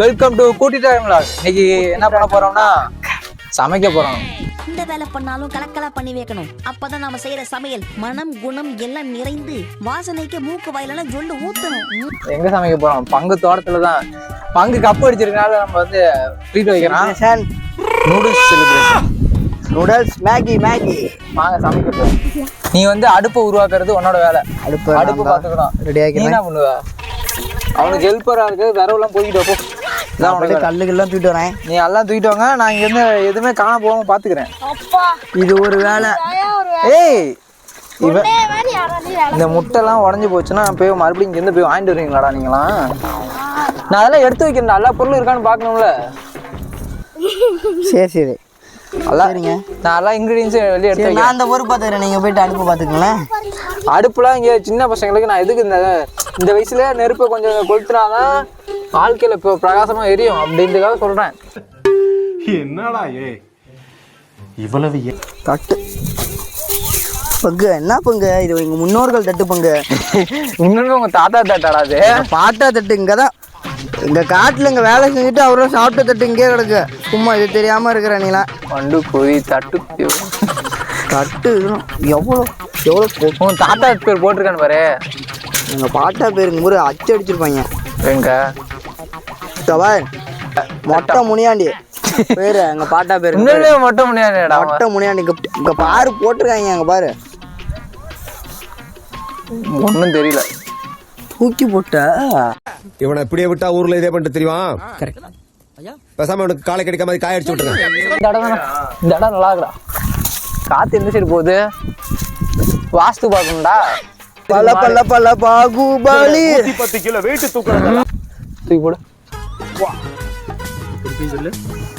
Welcome to கூட்டி time இன்னைக்கு என்ன பண்ண போறோம்னா சமைக்க போறோம். இந்த வேலை பண்ணாலும் கலக்கலா பண்ணி வைக்கணும். அப்பதான் நாம செய்யற சமையல் மனம் குணம் எல்லாம் நிறைந்து வாசனைக்கு மூக்கு வாயிலெல்லாம் ஜொல்லு ஊத்தணும். எங்க சமைக்க போறோம்? பங்கு தோட்டத்துல தான். பங்கு கப்பு அடிச்சிருக்கனால நம்ம வந்து ட்ரீட் வைக்கிறோம். Noodles celebration noodles Maggi Maggi வாங்க சமைக்க போறோம். நீ வந்து அடுப்பை உருவாக்குறது உன்னோட வேலை. அடுப்பு அடுப்பு பாத்துக்கணும் ரெடி நீ ஆக்கிடுறேன். என்ன பண்ணுவ? அவனுக்கு ஹெல்ப்பரா இருக்கு விரவெல்லாம் போய்கிட்டு போ. உனக்கு வேலை. கல்லுகள்லாம் தூக்கிட்டு வரேன். நீ எல்லாம் தூக்கிட்டு வாங்க. நான் இங்க இருந்து எதுவுமே காண போகாம பாத்துக்கிறேன். இது ஒரு வேலை. ஏய் இவன் இந்த முட்டைலாம் உடஞ்சி போச்சுன்னா போய் மறுபடியும் இங்கேருந்து போய் வாங்கிட்டு வருவீங்களாடா நீங்களாம்? நான் அதெல்லாம் எடுத்து வைக்கிறேன் எல்லா பொருளும் இருக்கான்னு பார்க்கணும்ல. சரி சரி. எல்லாம் சரிங்க. நான் எல்லாம் இன்க்ரீடியன்ஸும் வெளியே எடுத்து நான் அந்த பொறுப்பு பார்த்துக்கிறேன் நீங்கள் போயிட்டு அடுப்பு பார்த்துக்கங்களேன் அடுப்புலாம் இங்கே சின்ன பசங்களுக்கு நான் எதுக்கு இந்த இந்த வயசுல நெருப்பை கொஞ்சம் கொளுத்துனாதான் வாழ்க்கையில் இப்போ பிரகாசமாக எரியும் அப்படின்றதுக்காக சொல்கிறேன் என்னடா ஏ இவ்வளவு தட்டு பங்கு என்ன பங்கு? இது எங்கள் முன்னோர்கள் தட்டு பங்கு. இன்னொன்று உங்கள் தாத்தா தாட்டாடா அது. பாட்டா தட்டு இங்கே தான் எங்கள் காட்டில் இங்கே வேலை செஞ்சுட்டு அவரும் சாப்பிட்ட தட்டு இங்கே கிடக்கு. சும்மா இது தெரியாமல் இருக்கிற நீலாம் பண்டு போய் தட்டு தட்டு எவ்வளோ? எவ்வளோ? தாத்தா பேர் போட்டிருக்கான்னு பாரு. எங்கள் பாட்டா பேருக்கு முறை அச்சு அடிச்சிருப்பாங்க. எங்க? பார் மொட்டை முனியாண்டி. பேரு எங்க பாட்டா பேரு உண்மையிலேயே மட்டும் முடியாதுடா மொட்டை முனியாண்டி இங்க இங்க பாரு போட்டிருக்காங்க அங்க பாரு. ஒன்றும் தெரியல. தூக்கி போட்ட. இவனை இப்படியே விட்டா ஊர்ல இதே பண்ணிட்டு தெரியுமா? பேசாம இவனுக்கு காலை கிடைக்காம மாதிரி காய அடிச்சு விட்டுருங்க. இந்த இடம் இந்த இடம் நல்லா இருக்குடா காத்து எந்த சைடு போகுது? வாஸ்து பார்க்கணும்டா பல பல பல பாகுபலி. பத்து கிலோ வெயிட் தூக்குறாங்க தூக்கி போடு.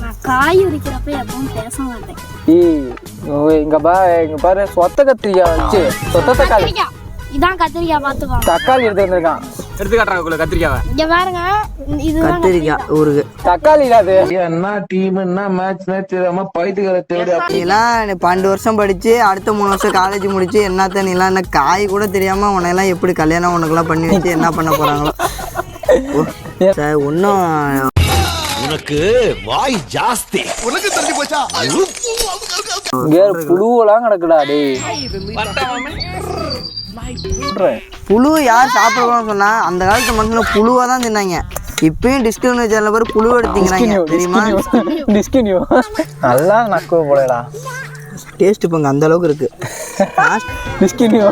நான் காய் உரிக்கிறப்ப எப்பவும் பேச மாட்டேன். ஏய் ஓ, இங்க பா இங்க பாரு சொத்த கத்திரிக்காய் வச்சு சொத்த தக்காளி. இதான் கத்திரிக்காய் பார்த்துக்கோங்க தக்காளி எடுத்து வந்திருக்கான். இங்க பாருங்க இதுதான் கத்திரிக்காய் ஊருக்கு. தக்காளி இல்ல அது? நீலாம் நீ பன்னெண்டு வருஷம் படிச்சு அடுத்த மூணு வருஷம் காலேஜ் முடிச்சு என்னத்த நீலாம் என்ன காய் கூட தெரியாம உன்னையெல்லாம் எப்படி கல்யாணம் உனக்கெல்லாம் பண்ணி வச்சு என்ன பண்ண போறாங்களோ. சார் ஒன்றும் உனக்கு வாய் ஜாஸ்தி. இங்க புழுவெல்லாம் கிடக்குடா டேய். புழு யார் சாப்பிடணும்னு சொன்னா அந்த காலத்து மனுஷங்க புழுவா தான் தின்னாங்க. இப்பயும் டிஸ்கவுண்ட் சேனல் பேர் புழு Discontinue, தெரியுமா? discontinue. நல்லா நக்குவ போலடா. டேஸ்ட் பங்கு அந்த அளவுக்கு இருக்கு. டிஸ்கினியூ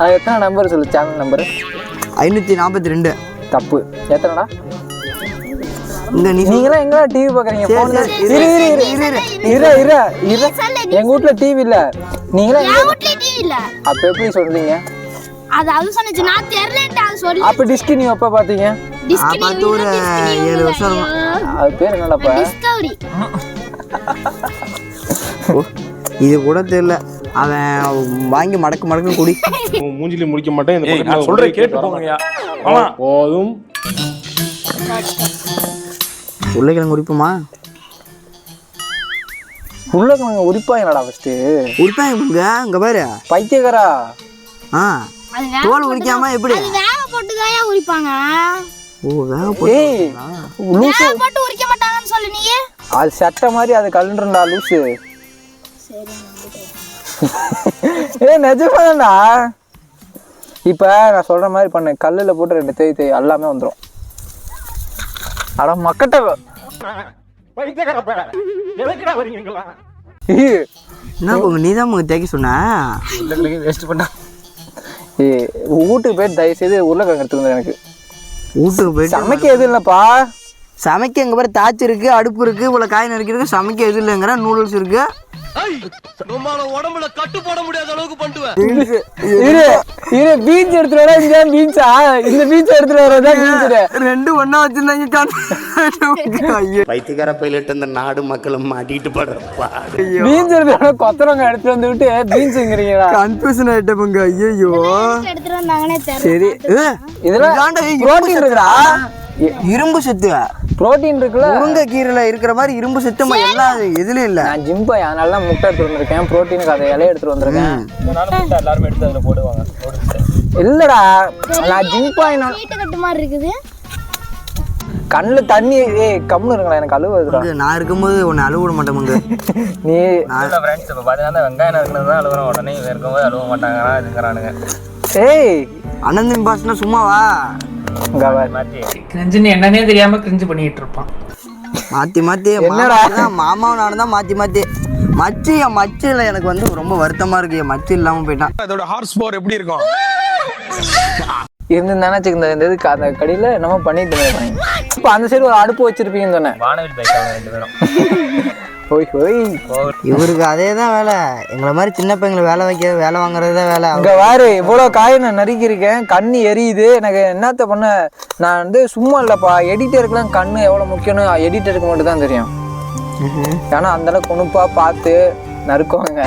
அது எத்தனை நம்பர் சொல்லு சேனல் நம்பர் ஐநூத்தி நாற்பத்தி ரெண்டு. தப்பு. எத்தனைடா? இங்க நீ நீங்களாம் எங்க டிவி பாக்குறீங்க? போன்ல இரு இரு இரு. இரு இரு. இரு எங்க வீட்ல டிவி இல்ல. நீங்களா இல்ல அப்ப எப்படி சொல்றீங்க? அது அது சொன்னுச்சு நான் தெரியலன்ட்டு அது சொல்லி. அப்ப டிஸ்கினியூ எப்ப பாத்தீங்க நான் பார்த்து ஒரு ஏழு வருஷம் அது பேர் என்னடாப்பா டிஸ்கவரி ஓ, இது கூட தெரியல. அவன் வாங்கி மடக்கு மடக்கு குடி. மூஞ்சில முடிக்க மாட்டேன் இந்த பக்கத்துல சொல்ற கேட்டு போங்கயா போதும். உருளைக்கிழங்கு குடிப்போமா உருளைக்கிழங்கு உரிப்பாங்கடா ஃபர்ஸ்ட் உரிப்பாங்க பங்கு இங்க பாரு. பைத்தியக்காரா? ஆ தோல் உரிக்காம எப்படி? வேக போட்டு தான் உரிப்பாங்க? ஓ வேக போட்டு ஏய் லூசு. வேக போட்டு உரிக்க மாட்டாங்கன்னு சொல்லு நீ. அது சட்டை மாதிரி அது கலண்டுறா லூசு. ஏய் நிஜமாதான்டா. இப்ப நான் சொல்ற மாதிரி பண்ணு. கல்லுல போட்டு ரெண்டு தேய் தேய் எல்லாமே வந்துரும். அட மக்கட்ட என்ன பங்கு நீ தான் பங்கு தேய்க்க சொன்ன வேஸ்ட் பண்ணா. ஏய் வீட்டுக்கு போயிட்டு தயவு செய்து உருளைக்கிழங்கு எடுத்துட்டு வந்து எனக்கு. வீட்டுக்கு போயிட்டு சமைக்க எதுவும் இல்லப்பா. சமைக்க இங்க பாரு தாச்சு இருக்கு அடுப்பு இருக்கு இவ்வளவு காய் நறுக்கிறது சமைக்க எது இல்லைங்கிற நூடுல்ஸ் இருக்கு. உடம்புல கட்டு போட முடியாத அளவுக்கு பண்ணுவேன் இரு இரு பீச் எடுத்துட்டு வர இங்க பீச்சா இந்த பீச் எடுத்துட்டு வரதான் பீச் ரெண்டு ஒண்ணா வச்சிருந்தாங்க ஐயோ. பைத்தியக்கார பைலட் அந்த நாடு மக்களும் மாட்டிட்டு படுற பாடு. பீன்ஸ் எடுத்து கொத்தரவங்க எடுத்துட்டு வந்து விட்டு பீன்ஸுங்கிறீங்களா கன்ஃபியூஷன் ஆயிட்ட பங்கு ஐயோ எடுத்துட்டு வந்தாங்கன்னே சரி. இரும்பு புரோட்டீன் இருக்குடா. இரும்பு சத்து புரோட்டீன் இருக்குல்ல. முருங்கைக்கீரையில இருக்கிற மாதிரி இரும்பு சத்து எல்லா எதுலயும் இல்ல. நான் ஜிம் போய் அதனால தான் முட்டை எடுத்துட்டு வந்திருக்கேன். புரோட்டீனுக்கு அதை இலைய எடுத்துட்டு வந்திருக்கேன். இல்லடா நான் ஜிம் போய் கட்டு மாதிரி இருக்குது. கண்ணில் தண்ணி ஏய் கம்முன்னு இருங்களா எனக்கு அழுவுதுடா. பங்கு நான் இருக்கும்போது உன்னை அழுவ விட மாட்டேன் நீ ஃப்ரெண்ட்ஸ் இப்போ பார்த்தீங்கன்னா வெங்காயம் நறுக்கணும் தான் அழுகுறோம் உடனே இவன் இருக்கும்போது அழுவ மாட்டாங்கன்னா இதுங்கிறானுங்க. ஏய் தம்பி பாசனா சும்மாவா. கிரிஞ்சுன்னு என்னன்னே தெரியாம கிரிஞ்சு பண்ணிட்டு இருப்பான். மாத்தி மாத்தி. என்னடா? மாமாவும் நானும் தான் மாத்தி மாத்தி. மச்சி என் மச்சில எனக்கு வந்து ரொம்ப வருத்தமா இருக்கு. என் மச்சி இல்லாம போயிட்டான். அதோட ஹார்ஸ் பவர் எப்படி இருக்கும்? இருந்துருந்தானே வச்சுக்க இந்த இதுக்கு அந்த கடையில் என்னமோ பண்ணிட்டு இருந்தேன் இப்போ அந்த சைடு ஒரு அடுப்பு வச்சிருப்பீங்கன்னு சொன்னேன். வானவில் பைக் ரெண்டு பேரும் இவருக்கு அதே தான் வேலை. எங்களை மாதிரி சின்ன பையங்களை வேலை வைக்க வேலை வாங்குறது தான் வேலை. இங்க வேறு இவ்வளோ காய் நான் நறுக்கியிருக்கேன். கண்ணு எரியுது. எனக்கு என்னத்த பண்ண? நான் வந்து சும்மா இல்லைப்பா. எடிட்டருக்குலாம் கண்ணு எவ்வளோ முக்கியம்னு எடிட்டருக்கு மட்டும் தான் தெரியும் ஏன்னா அந்த அளவுக்கு குணுப்பா பார்த்து நறுக்குவாங்க.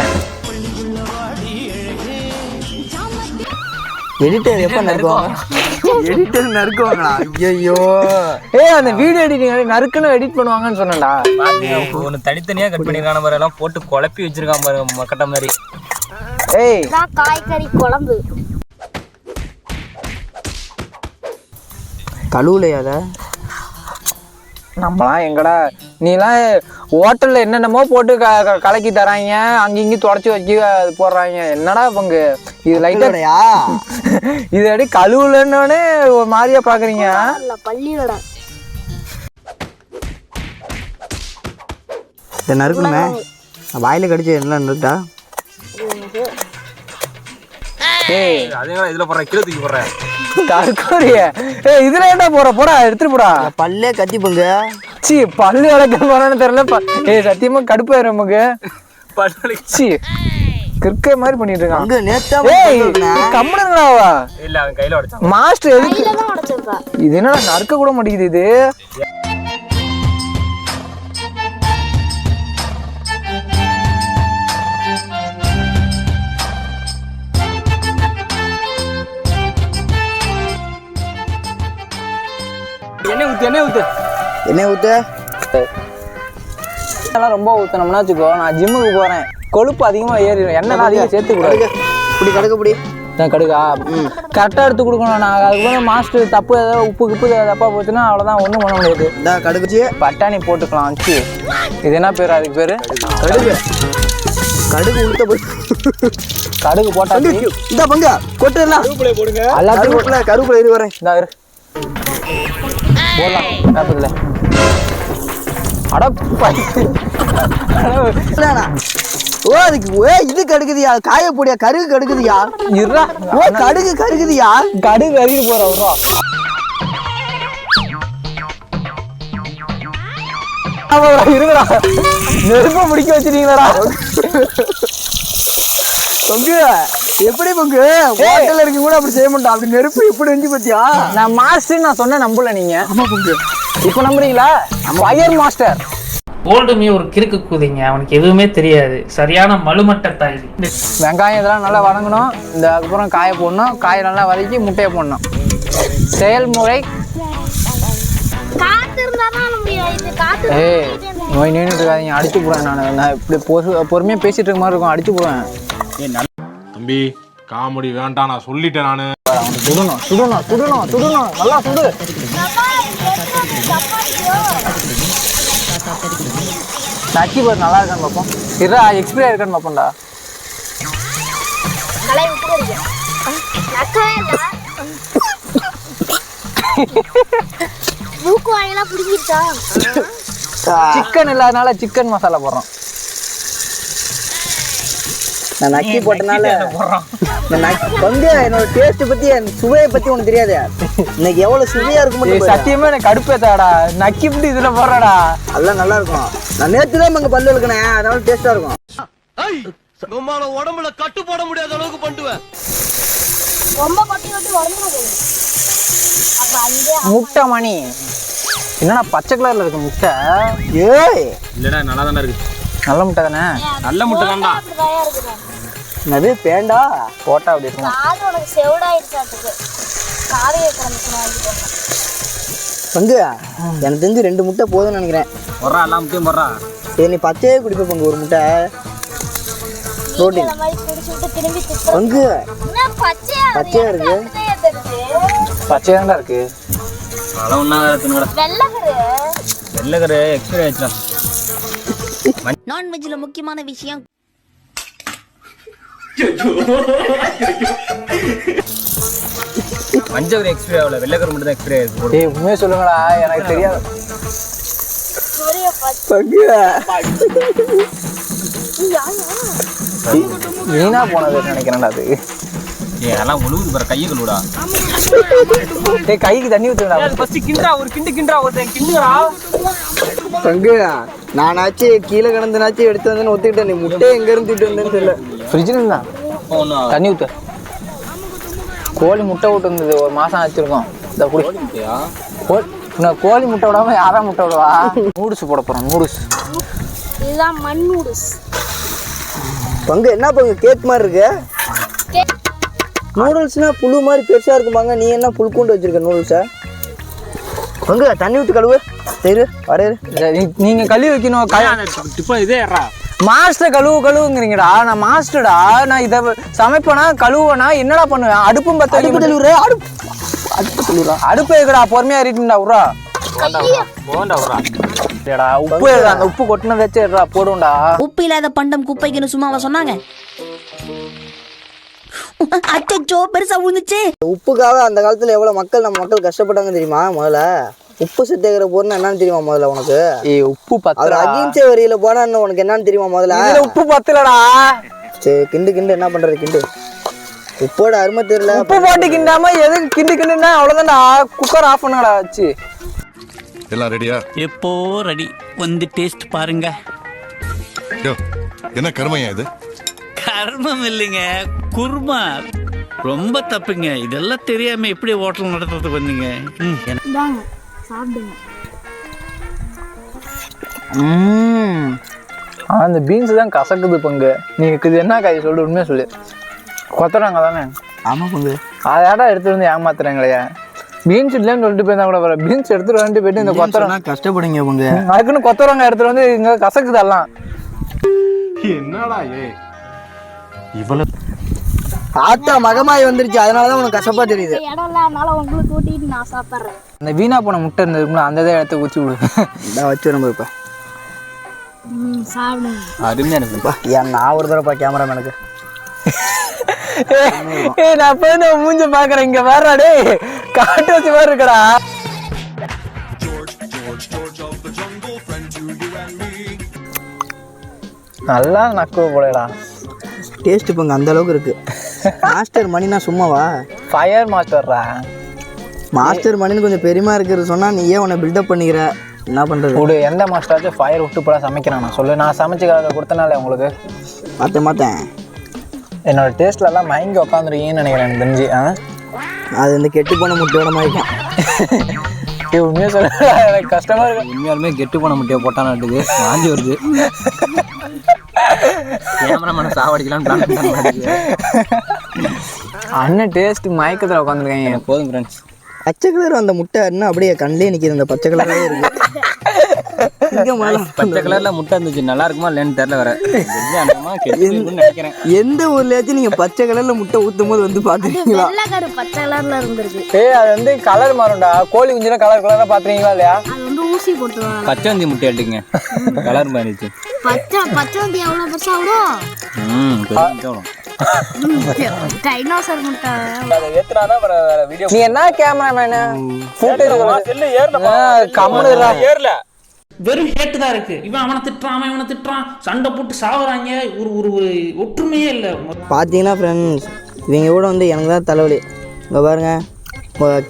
எடிட்டர் எப்ப நறுக்குவாங்க? எடிட்டர் நறுக்குவாங்களா? ஐயோ ஏய் அந்த வீடியோ எடிட்டிங் நறுக்குன்னு எடிட் பண்ணுவாங்கன்னு சொன்னேன்டா. ஒன்று தனித்தனியாக கட் பண்ணியிருக்கான பாரு எல்லாம் போட்டு குழப்பி வச்சிருக்கான் பாருங்க மக்கட்ட மாதிரி. ஏய். காய்கறி குழம்பு. கழுவுலையா அதை? நம்மலாம் எங்கடா நீலாம் ஹோட்டலில் என்னென்னமோ போட்டு க க- கலக்கி தராங்க அங்கே இங்கேயும் தொடச்சி வச்சு அது போடுறாங்க. என்னடா பங்கு? இது கழுவுலையா இது அடி கழுவுலன்னோடனே ஒரு மாதிரியா பார்க்குறீங்க இல்ல பள்ளியோட. இதை நறுக்கணுமே வாயில கடிச்சு என்ன நறுட்டா ஏய். இதில் போடுறேன் கீழே தூக்கி போடுறேன். தற்கொலைய. ஏய் இதுல என்ன போற போடா எடுத்துட்டு போடா. பல்லே கத்தி பங்கு. சி பல்லு வளர்க்க போறான்னு தெரியல. ப- ஏய் சத்தியமா கடுப்பாயிரும் நமக்கு. சி. கிறுக்க மாதிரி பண்ணிட்டு இருக்கான். பங்கு நேத்தா ஏய் கம்முனுங்களாவா இல்லை அவன் கையில் உடைச்சான். மாஸ்டர் எதுக்கு? கையில தான் உடைச்சிருப்பா. இது என்னடா நறுக்க கூட மாட்டேங்குது இது? எண்ணெய் ஊற்று எண்ணெய் ஊற்று என்ன ஊத்து? எல்லாம் ரொம்ப ஊத்தணும்னா வச்சுக்கோ. நான் ஜிம்முக்கு போறேன். கொழுப்பு அதிகமா ஏறிடும் எண்ணெய் அதிகம் சேர்த்து கூடாது. இப்படி கடுக்க இப்படி நான் கடுகா கரெக்டாக எடுத்து கொடுக்கணும் நான் அதுக்கப்புறம் மாஸ்டர் தப்பு ஏதாவது உப்பு கிப்பு தப்பா போச்சுன்னா அவ்வளோதான் ஒன்றும் பண்ண முடியாது. இந்தா கடுக்குச்சு பட்டாணி போட்டுக்கலாம் வச்சு இது என்ன பேர் அதுக்கு பேர்? கடுகு. கடுகு உளுத்த போய் கடுகு போட்டாச்சு இந்த பங்கு. கொட்டுலாம் எல்லாத்தையும் கருவேப்பிலை கருவேப்பிலை இரு வரேன் இந்த இரு. போடலாம். தப்பில்ல அட. ஓ அதுக்கு ஓ இது கடுக்குதியா? காயப்பொடியா கருகு கடுக்குதியா? இருடா. ஓ கடுகு கருகுதியா கடுகு அருகி போற ஆமாடா இருக்குடா நெருப்ப பிடிக்க வச்சிருக்கீங்களா பங்கு எப்படி பங்கு? ஹோட்டல்ல இருக்க கூட அப்படி செய்ய மாட்டான் அப்படி நெருப்பு எப்படி வெஞ்சு பத்தியா? நான் மாஸ்டர் நான் சொன்னேன் நம்பல நீங்க. ஆமா பங்கு. இப்போ நம்புறீங்களா? ஃபயர் மாஸ்டர் ஓல்டுமே ஒரு கிறுக்கு கூதிங்க. அவனுக்கு எதுவுமே தெரியாது. சரியான மலுமட்ட தாய். வெங்காயம் இதெல்லாம் நல்லா வதங்கணும். இந்த அதுக்கப்புறம் காய போடணும். காயை நல்லா வதக்கி முட்டையை போடணும். செயல்முறை. ஏய் நோய் நின்றுட்டு இருக்காதீங்க அடிச்சு போடுவேன் நான். நான் இப்படி பொறு பொறுமையாக பேசிட்டு இருக்க மாதிரி இருக்கும். அடிச்சு போடுவேன் தம்பி காமெடி வேண்டாம். நான் சொல்லிட்டேன் நானு. சுடணும் சுடணும் சுடணும் சுடணும். நல்லா சுடு. பாரு நல்லா இருக்கான்னு பார்ப்போம் எக்ஸ்பீரியா இருக்கான்னு பார்ப்போம்டா சிக்கன் இல்லாதனால சிக்கன் மசாலா போடுறோம். நான் நக்கி போட்டனால நான் நக்கி- பங்கு என்னோட டேஸ்ட் பத்தி என் சுவையை பத்தி உனக்கு தெரியாது. இன்னைக்கு எவ்வளவு சுவையா இருக்கும். சத்தியமா எனக்கு கடுப்பேத்தாடா. நக்கி விட்டு இதுல போடுறடா. அதெல்லாம் நல்லா இருக்கும். நான் நேத்து தான் இங்க பல்லு இருக்கனேன் அதனால டேஸ்டா இருக்கும். ரொம்ப கொட்டி கொட்டி உடம்புல போகுது அப்ப அங்கே முட்டை மணி. என்னடா பச்சை கலர்ல இருக்கு முட்டை? ஏய். இல்லைடா நல்லா தானே இருக்கு. நல்ல முட்டை தானே? நல்ல முட்டை தான்டா. என்னது பேண்டா? போட்டா அப்படி இருக்கும்? காது உனக்கு செவிடாயிடுச்சாட்டுக்கு காது பங்கு எனக்கு தெரிஞ்சு ரெண்டு முட்டை போதும்னு நினைக்கிறேன். போடுறா எல்லாம் முட்டையும் போடுறா. சரி நீ பச்சையே குடிப்ப பங்கு ஒரு முட்டை. திட்டு பங்கு. பச்சையா பச்சையா இருக்கு? பச்சையா தான்டா இருக்கு. வெள்ளகரு வெள்ளக்கரு எக்ஸ்பீரி ஆயிடுச்சுடா. நான்வெஜ்ல முக்கியமான விஷயம் மஞ்சள் எக்ஸ்பீரி ஆகல. வெள்ளக்கரு மட்டும் தான் எக்ஸ்பீரி ஆயிருக்கு ஏய் உண்மையை சொல்லுங்கடா. எனக்கு தெரியாது. வீணா போனது நினைக்கிறேன்டா அது. ஏய் அதெல்லாம் ஒழுகுது பாரு கையை கழுவுடா ஏய் கைக்கு தண்ணி ஊத்துடா. ஃபர்ஸ்ட் கிண்டா ஒரு கிண்டு கிண்டா ஒருத்தன் கிண்டுடா பங்கு நானாச்சு கீழே கிடந்துனாச்சு எடுத்து வந்து ஒத்துக்கிட்டேன். நீ முட்டை எங்க இருந்து தூக்கிட்டு வந்தேன்னு தெரியல. ஃப்ரிட்ஜில் இருந்தா? தண்ணி ஊத்து. கோழி முட்டை விட்டு இருந்தது ஒரு மாசம் வச்சிருக்கோம் இந்த குடி. கோழி நான் கோழி முட்டை விடாம யாரா முட்டை விடுவா? நூடுல்ஸ் போட போறோம் நூடுல்ஸ் இதுதான் மண் நூடுல்ஸ் பங்கு என்ன பங்கு? கேக் மாதிரி இருக்கு. நூடுல்ஸ்னா புழு மாதிரி பெருசா இருக்குமாங்க? நீ என்ன புல் கூண்டு வச்சிருக்க நூடுல்ஸை பங்கு தண்ணி ஊற்றி கழுவு. சரி வரையரு நீங்க கழுவி வைக்கணும் இதே ஏறா மாஸ்டர் கழுவு கழுவுங்கிறீங்கடா. நான் மாஸ்டர்டா நான் இதை சமைப்பேனா கழுவுவேனா? என்னடா பண்ணுவேன்? அடுப்பும் பத்த அடுப்பு தள்ளுற அடுப்பு அடுப்பு தள்ளுறா அடுப்பு எதுக்குடா? பொறுமையா ஏறிட்டுடா உரா உப்பு உப்பு கொட்டினதாச்சும் எடுறா போடும்டா. உப்பு இல்லாத பண்டம் குப்பைக்குன்னு சும்மாவா சொன்னாங்க? அச்சோ பெருசா விழுந்துச்சு உப்புக்காக அந்த காலத்துல எவ்வளவு மக்கள் நம்ம மக்கள் கஷ்டப்பட்டாங்க தெரியுமா முதல்ல? உப்பு சத்தியாகிற போறேன்னு என்னன்னு தெரியுமா முதல்ல உனக்கு? ஏய் உப்பு அவர் பத்தலடா அகிம்சை வரியில போனான்னு உனக்கு என்னன்னு தெரியுமா முதல்ல? உப்பு பத்தலடா. சரி கிண்டு கிண்டு என்ன பண்றது கிண்டு? உப்போட அருமை தெரியல. உப்பு போட்டு கிண்டாம எதுக்கு கிண்டு கிண்டுனா அவ்வளவுதான்டா. குக்கர் ஆஃப் பண்ணடா வச்சு. எல்லாம் ரெடியா எப்போ ரெடி வந்து டேஸ்ட் பாருங்க. யோ என்ன கருமையா இது? கர்மம் இல்லைங்க. குருமா. ரொம்ப தப்புங்க. இதெல்லாம் தெரியாம எப்படி ஹோட்டல் நடத்துறதுக்கு வந்தீங்க சாப்பிடுங்க. ஆனா அந்த பீன்ஸ் தான் கசக்குது பங்கு. நீ இது என்ன காய் சொல்லு உண்மையா சொல்லு. கொத்துறாங்க தானே? ஆமா பங்கு. அதாடா எடுத்துட்டு வந்து ஏமாத்துறாங்களே? பீன்ஸ் இல்லைன்னு சொல்லிட்டு போயிருந்தா கூட வர பீன்ஸ் எடுத்துட்டு வந்துட்டு போயிட்டு இந்த கொத்தரம் கஷ்டப்படுங்க பங்கு. அதுக்குன்னு கொத்தரவங்க எடுத்துட்டு வந்து இங்க கசக்குது எல்லாம். என்னடா ஏ ஆத்தா மகமாய் வந்துருச்சு. அதனாலதான் உனக்கு கசப்பா தெரியுது. இடம் இல்லாதனால உங்களுக்கு ஊட்டிட்டு நான் சாப்பிட்றேன். அந்த வீணா போன முட்டை இருந்ததுக்குள்ள அந்த இதை எடுத்து ஊற்றி விடு. நான் வச்சு நம்ம இப்ப ம் சாப்பிடுங்க அருமையாக ஏன் நான் ஒரு தடவை கேமராமேனுக்கு. ஏய் நான் போய் நான் மூஞ்ச பாக்குறேன். இங்க வேறடா டேய். காட்டு வச்சு மாதிரி இருக்கடா. நல்லா நக்குவ போலடா. டேஸ்ட் பங்கு அந்த அளவுக்கு இருக்கு. மாஸ்டர் மணினா சும்மாவா? ஃபயர் மாஸ்டர்ரா மாஸ்டர் மணின்னு கொஞ்சம் பெருமையா இருக்கிறது சொன்னா நீ ஏன் உன்னை பில்டப் பண்ணிக்கிற? என்ன பண்றது? விடு எந்த மாஸ்டராச்சும் ஃபயர் விட்டு போல சமைக்கிறான். நான் சொல்லு நான் சமைச்சு அதை கொடுத்தனால உங்களுக்கு. மாத்த மாட்டேன் என்னோட டேஸ்ட்ல எல்லாம் மயங்கி உட்காந்துருக்கீங்கன்னு நினைக்கிறேன் எனக்கு தெரிஞ்சு ஆ? அது இந்த கெட்டு போன முட்டையோட மாதிரி இருக்கும் ஏய், உண்மையா சொல்ல எனக்கு கஷ்டமா இருக்கு. உண்மையாலுமே கெட்டு போன முட்டையை போட்டானாட்டுக்கு வாந்தி வருது. கேமராமேனை சாவடிக்கலாம்னு plan பண்ணானுங்க. அண்ணன் டேஸ்ட் மயக்கத்துல உட்காந்துருக்காங்க போதும் ஃப்ரெண்ட்ஸ் பச்சை கலர் அந்த முட்டை இன்னும் அப்படியே கண்ணிலே நிக்குது அந்த பச்சை கலரே இருக்கு. பச்சை கலர்ல முட்டை இருந்துச்சு. நல்லா இருக்குமா இல்லைன்னு தெரியல வேற. நினைக்கிறேன். எந்த ஊர்லயாச்சும் நீங்க பச்சை கலர்ல முட்டை ஊத்தும் போது வந்து பாத்துருக்கீங்களா? பச்சை கலர்ல இருந்திருக்கு. ஏய் அது வந்து கலர் மாறும்டா. கோழி குஞ்சுல கலர் கலரா பாத்துறீங்களா இல்லையா? பச்சை வந்தி முட்டை எடுத்துங்க கலர் மாறிடுச்சு. பச்சை பச்சை வந்து எவ்வளோ பெருசா விடும் ம் முட்டை. நீ என்ன கேமராமேனு ஃபுட்டேஜ் கம்முனு ஏறல. வெறும் ஹேட்டு தான் இருக்கு. இவன் அவனை திட்டுறான் அவன் இவனை திட்டுறான். சண்டை போட்டு சாவுறாங்க. ஒரு ஒரு ஒரு ஒற்றுமையே இல்லை. பார்த்தீங்கன்னா ஃப்ரெண்ட்ஸ் இவங்க கூட வந்து எனக்கு தான் தலைவலி. இங்கே பாருங்க.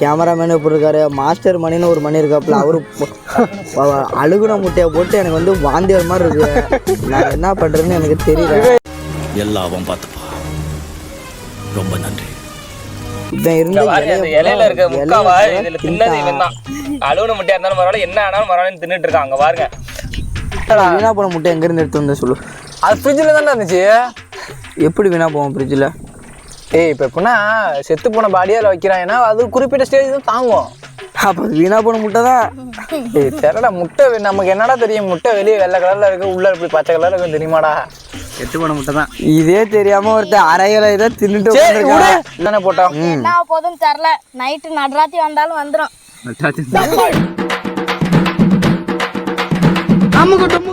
கேமராமேன் எப்படி இருக்காரு மாஸ்டர் மணின்னு ஒரு மணி இருக்காப்புல அவரு அழுகுன முட்டையை போட்டு எனக்கு வந்து வாந்தி வர மாதிரி இருக்கு. நான் என்ன பண்ணுறேன்னு எனக்கு தெரியல. எல்லாம் பார்த்துப்பா. ரொம்ப நன்றி. இலையில இருக்க முக்காவா இதுல தின்னது இவன் தான் அலுவலக முட்டையா இருந்தாலும் பரவாயில்ல என்ன ஆனாலும் பரவாயில்ல தின்னுட்டு இருக்கான் அங்க பாருங்க. வீணா போன முட்டை எங்கேருந்து எடுத்து வந்த சொல்லு. அது ஃப்ரிட்ஜில் தானே இருந்துச்சு? எப்படி வீணா போவோம் ஃப்ரிட்ஜில் ஏய் இப்போ எப்படின்னா செத்து போன பாடியால் வைக்கிறாங்கன்னா அது குறிப்பிட்ட ஸ்டேஜ் தான் தாங்கும் அப்போ வீணா போன முட்டை தான். ஏய் தெரியல முட்டை நமக்கு என்னடா தெரியும்? முட்டை வெளியே வெள்ளை கலர்ல இருக்கு உள்ள இப்படி பச்சை கலர்ல இருக்கு தெரியுமாடா? எட்டு போன முட்டை தான். இதே தெரியாம ஒருத்தன் அரைகளை இதை தின்னுட்டு. தானே போட்டோம் என்ன போதும் தெரில நைட்டு நடராத்தி வந்தாலும் வந்துடும் அமுகட்டும்